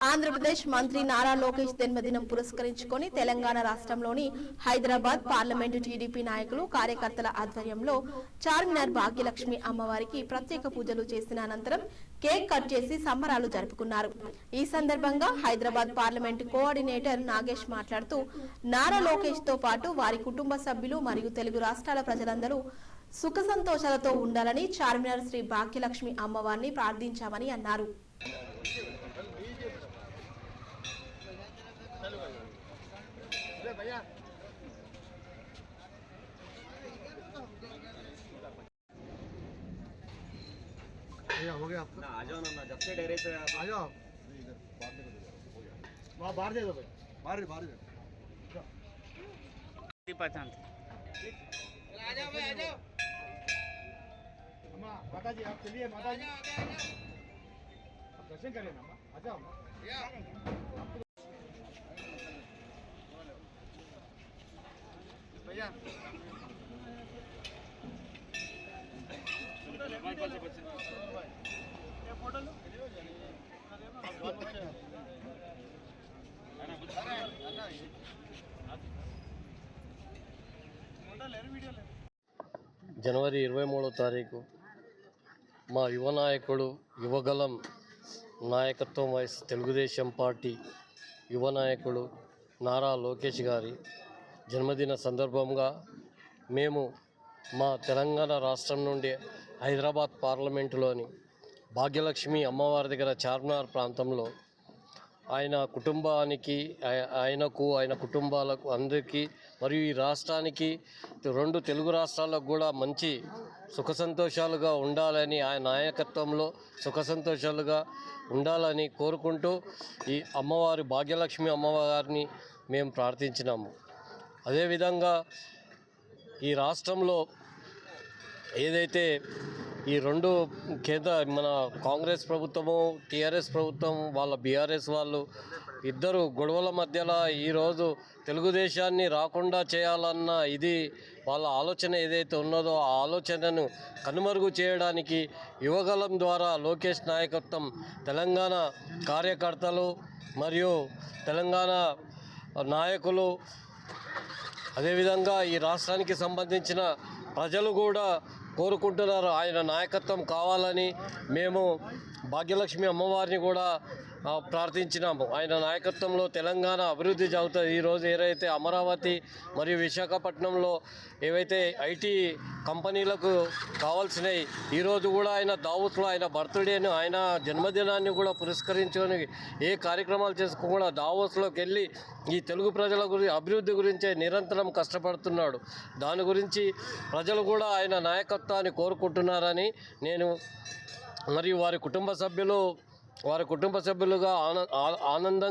ఆంధ్రప్రదేశ్ మంత్రి నారా లోకేష్ జన్మదినం పురస్కరించుకొని తెలంగాణ రాష్ట్రంలోని హైదరాబాద్ పార్లమెంటు టీడీపీ నాయకులు కార్యకర్తల ఆధ్వర్యంలో చార్మినార్ భాగ్యలక్ష్మి అమ్మవారికి ప్రత్యేక పూజలు చేసిన అనంతరం కేక్ కట్ చేసి సంబరాలు జరుపుకున్నారు. ఈ సందర్భంగా హైదరాబాద్ పార్లమెంటు కోఆర్డినేటర్ నాగేష్ మాట్లాడుతూ నారా లోకేష్తో పాటు వారి కుటుంబ సభ్యులు మరియు తెలుగు రాష్ట్రాల ప్రజలందరూ సుఖ సంతోషాలతో ఉండాలని చార్మినార్ శ్రీ భాగ్యలక్ష్మి అమ్మవారిని ప్రార్థించామని అన్నారు. भैया हो गया आपका। ना आ जाओ ना ना जब से डेरे आप आ जाओ। आप इधर बाहर दे दो हो गया वहाँ बाहर दे। दो भाई बाहर बाहर दे पहचान अम्मा माता जी आप चलिए माता जी दर्शन करें ना अम्मा। आ जाओ भैया జనవరి ఇరవై మూడో తారీఖు మా యువ నాయకుడు యువగలం నాయకత్వం వయస్ తెలుగుదేశం పార్టీ యువ నాయకుడు నారా లోకేష్ గారి జన్మదిన సందర్భంగా మేము మా తెలంగాణ రాష్ట్రం నుండి హైదరాబాద్ పార్లమెంటులోని భాగ్యలక్ష్మి అమ్మవారి దగ్గర చార్మినార్ ప్రాంతంలో ఆయన కుటుంబానికి ఆయనకు ఆయన కుటుంబాలకు అందరికీ మరియు ఈ రాష్ట్రానికి రెండు తెలుగు రాష్ట్రాలకు కూడా మంచి సుఖ సంతోషాలుగా ఉండాలని ఆయన నాయకత్వంలో సుఖ సంతోషాలుగా ఉండాలని కోరుకుంటూ ఈ అమ్మవారి భాగ్యలక్ష్మి అమ్మవారిని మేము ప్రార్థించినాము. అదేవిధంగా ఈ రాష్ట్రంలో ఏదైతే ఈ రెండు కేంద్ర మన కాంగ్రెస్ ప్రభుత్వము టీఆర్ఎస్ ప్రభుత్వం వాళ్ళ బీఆర్ఎస్ వాళ్ళు ఇద్దరు గొడవల మధ్యలో ఈరోజు తెలుగుదేశాన్ని రాకుండా చేయాలన్న ఇది వాళ్ళ ఆలోచన ఏదైతే ఉన్నదో ఆ ఆలోచనను కనుమరుగు చేయడానికి యువగలం ద్వారా లోకేష్ నాయకత్వం తెలంగాణ కార్యకర్తలు మరియు తెలంగాణ నాయకులు అదేవిధంగా ఈ రాష్ట్రానికి సంబంధించిన ప్రజలు కూడా కోరుకుంటున్నారు. ఆయన నాయకత్వం కావాలని మేము భాగ్యలక్ష్మి అమ్మవారిని కూడా ప్రార్థించినాము. ఆయన నాయకత్వంలో తెలంగాణ అభివృద్ధి జరుగుతుంది. ఈరోజు ఏదైతే అమరావతి మరియు విశాఖపట్నంలో ఏవైతే ఐటీ కంపెనీలకు కావాల్సినవి ఈరోజు కూడా ఆయన దావత్లో ఆయన బర్త్డేను ఆయన జన్మదినాన్ని కూడా పురస్కరించుకొని ఏ కార్యక్రమాలు చేసుకోకుండా దావోస్లోకి వెళ్ళి ఈ తెలుగు ప్రజల గురించి అభివృద్ధి గురించే నిరంతరం కష్టపడుతున్నాడు. దాని గురించి ప్రజలు కూడా ఆయన నాయకత్వాన్ని కోరుకుంటున్నారని నేను మరియు వారి కుటుంబ సభ్యులు వారి కుటుంబ సభ్యులుగా ఆనందంగా